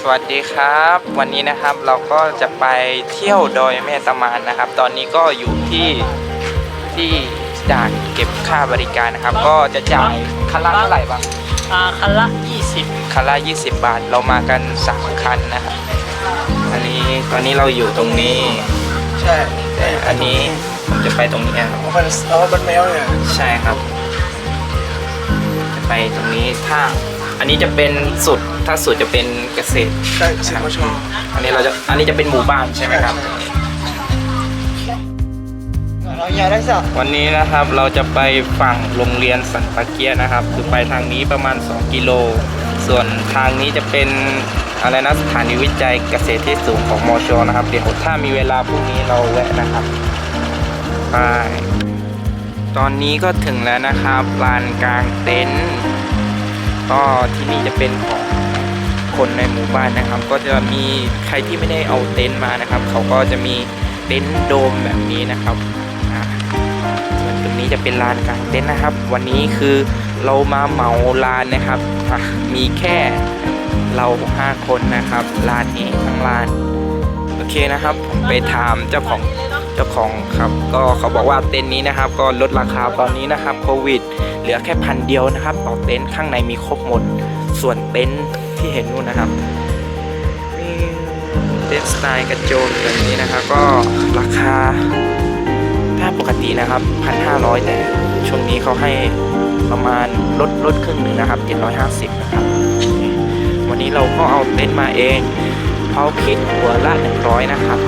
สวัสดีครับ วันนี้นะครับเราก็จะไปเที่ยวดอยแม่ตะมานนะครับ ตอนนี้ก็อยู่ที่ที่ด่านเก็บค่าบริการนะครับ ก็จะจ่ายคันละเท่าไหร่บ้างอ่าคันละ 20คันละ 20 บาทเรามากัน3คันนะครับอันนี้ตอนนี้เราอยู่ตรงนี้ ใช่แต่อันนี้ผมจะไปตรงนี้ครับเอาพันเอาบันแมวเนี่ยใช่ครับ จะไปตรงนี้ถ้า อันนี้จะเป็นสุดถ้าสุดจะเป็นเกษตรใช่สิบชออันนี้เราจะอันนี้จะเป็นหมู่บ้านใช่ไหมครับ เราอยากได้สักวันนี้นะครับเราจะไปฝั่งโรงเรียนสันปะเกียนะครับ คือไปทางนี้ประมาณ 2 กิโล ส่วนทางนี้จะเป็นอะไรนะสถานีวิจัยเกษตรที่สูงของมอชอนะครับ เดี๋ยวถ้ามีเวลาพรุ่งนี้เราแวะนะครับไปตอนนี้ก็ถึงแล้วนะครับลานกลางเต็นท์ ก็ที่นี่จะเป็นของคนในหมู่บ้านนะครับ ก็จะมีใครที่ไม่ได้เอาเต็นท์มานะครับ เขาก็จะมีเต็นท์โดมแบบนี้นะครับส่วนตรงนี้จะเป็นลานกลางเต็นท์นะครับ วันนี้คือเรามาเหมาลานนะครับมีแค่เราห้าคนนะครับลานนี้ทั้งลานโอเคนะครับผมไปถามเจ้าของ จ้าของครับก็เขาบอกว่าเต็นท์นี้นะครับ ก็ลดราคาตอนนี้นะครับโควิด เหลือแค่พันเดียวนะครับต่อเต็นท์ข้างในมีครบหมด ส่วนเต็นท์ที่เห็นนู่นนะครับมีเต็นท์สไตล์กระโจมแบบนี้นะครับ ก็ราคาถ้าปกตินะครับ 1,500 แต่ช่วงนี้เขาให้ประมาณลดลดครึ่งหนึ่งนะครับ 750 นะครับ วันนี้เราก็เอาเต็นท์มาเองเขาคิดหัวละ 100 นะครับ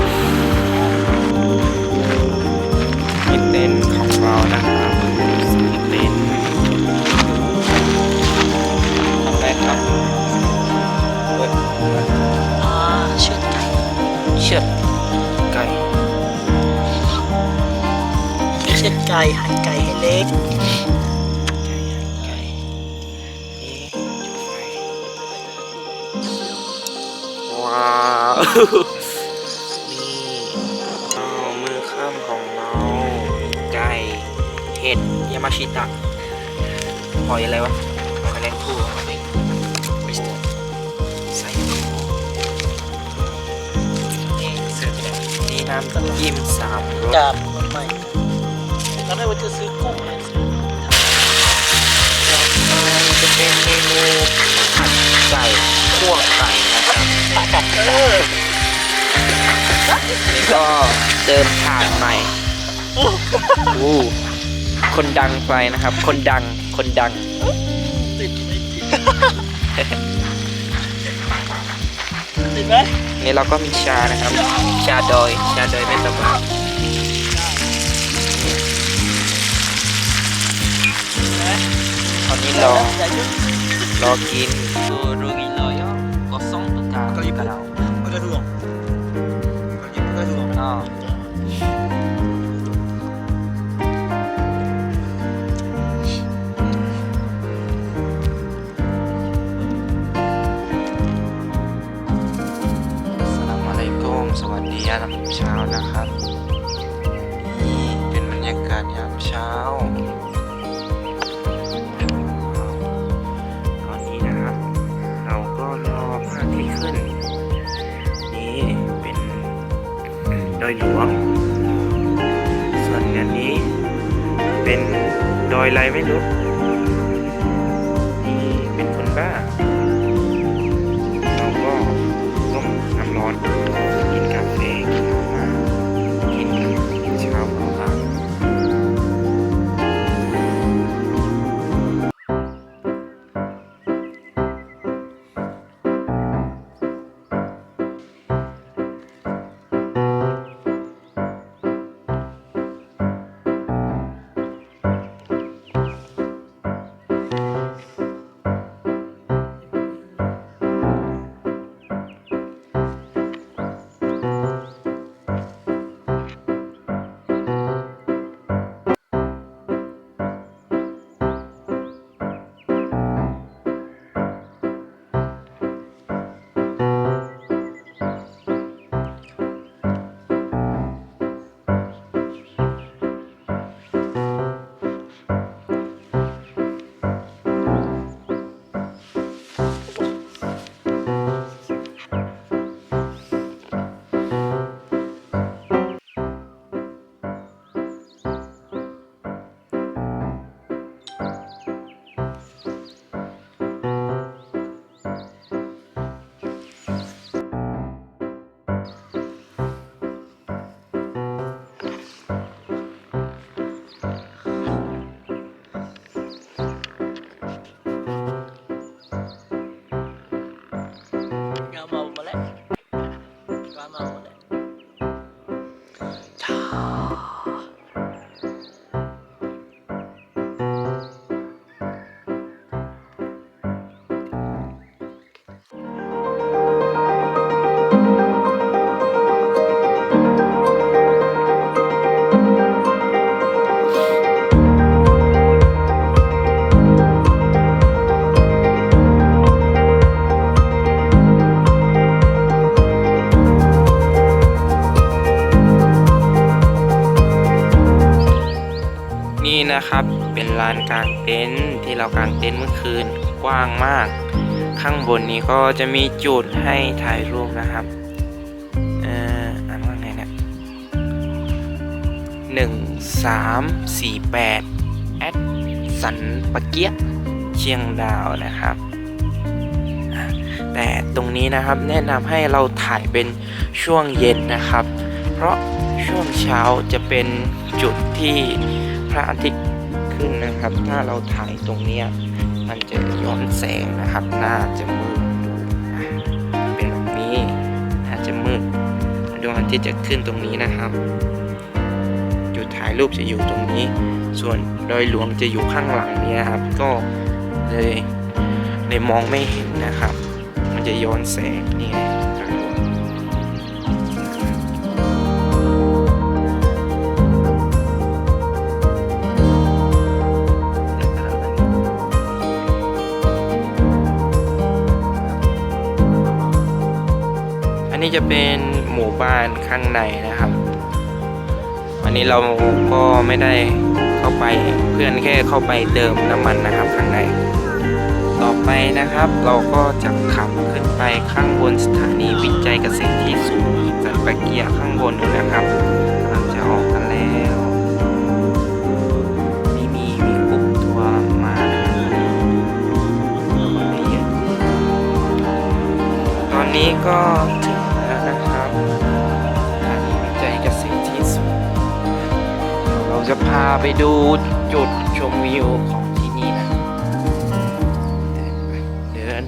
ล็กว้าวนี่อ้ามือข้ามของเราไก่เห็ดยามาชิตะหอยอะไรวะหอยแมลงภู่ไม่ใช่ใส่นี่เสิร์ฟไปแล้วนี่น้ำจิ้มสามรส แล้วได้ว่าจะซื้อกุ้งอะไรซื้อจะเป็นเมนูผัดไก่คั่วไก่นะครับปากกัดเออนี่ก็เติมถ่านใหม่อู้คนดังไปนะครับ คนดังคนดังติดไม่ติดติดไหมนี่เราก็มีชานะครับ ชาดอย ชาดอยไม่ต้องม อนนี้รออย่ายุ่งรอกินดูรูกินเลยก็ส่งตุ๊กตาตุ๊กตาเรามันจะดูอะมันจะดูอะอ๋อสลามอะลัยกุมสวัสดียามเช้านะครับ นี่เป็นบรรยากาศยามเช้า อยหลวง ส่วนอันนี้เป็นดอยอะไรไม่รู้ Tama ako uh, na. นะครับ เป็นลานกลางเต็นท์ที่เรากางเต็นท์เมื่อคืนกว้างมาก ข้างบนนี้ก็จะมีจุดให้ถ่ายรูปนะครับเอ่ออ่านว่าไงเนี่ยหนึ่งสามสี่แปดแอดสันปะเกียเชียงดาวนะครับ แต่ตรงนี้นะครับแนะนำให้เราถ่ายเป็นช่วงเย็นนะครับ เพราะช่วงเช้าจะเป็นจุดที่ พระอาทิตย์ขึ้นนะครับ ถ้าเราถ่ายตรงเนี้ยมันจะย้อนแสงนะครับน่าจะมืดดูอ่เป็นแบบนี้น่าจะมืดดวงอาทิตย์จะขึ้นตรงนี้นะครับ จุดถ่ายรูปจะอยู่ตรงนี้ ส่วนดอยหลวงจะอยู่ข้างหลังเนี้ครับ ก็เลยเลยมองไม่เห็นนะครับ มันจะย้อนแสงนี่ นนี้จะเป็นหมู่บ้านข้างในนะครับ วันนี้เราก็ไม่ได้เข้าไปเพื่อนแค่เข้าไปเติมน้ำมันนะครับข้างใน ต่อไปนะครับเราก็จะขับขึ้นไปข้างบนสถานีวิจัยเกษตรที่สูงสันปะเกียข้างบนนู้นนะครับกำลังจะออกกันแล้วนี่มีมีกลุ่มทัวร์มาคนไม่เยอะตอนนี้ก็ถึง แล้วนะครับสถานีวิจัยเกษตรที่สุดเราจะพาไปดูจุดชมวิวของที่นี่นะเดินไปเดิน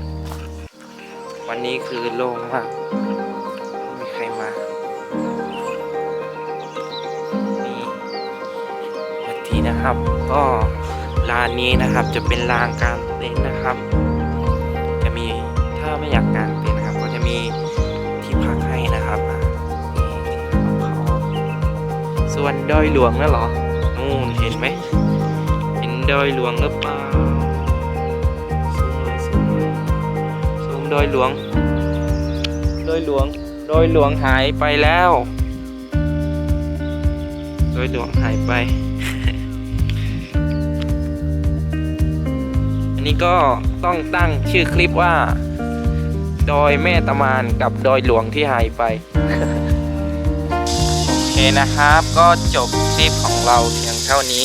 วันนี้คือโล่งมากไม่มีใครมานี่นทีนะครับ ก็ลานนี้นะครับจะเป็นลานกลางเต็นท์นะครับ ส่วนดอยหลวงนั่นเหรอ นู่นเห็นไหม เห็นดอยหลวงหรือเปล่าซูมเลยซูมเลยซูมดอยหลวง ดอยหลวง ดอยหลวงหายไปแล้ว ดอยหลวงหายไป อันนี้ก็ต้องตั้งชื่อคลิปว่า ดอยแม่ตะมานกับดอยหลวงที่หายไป นะครับ ก็จบคลิปของเราเพียงเท่านี้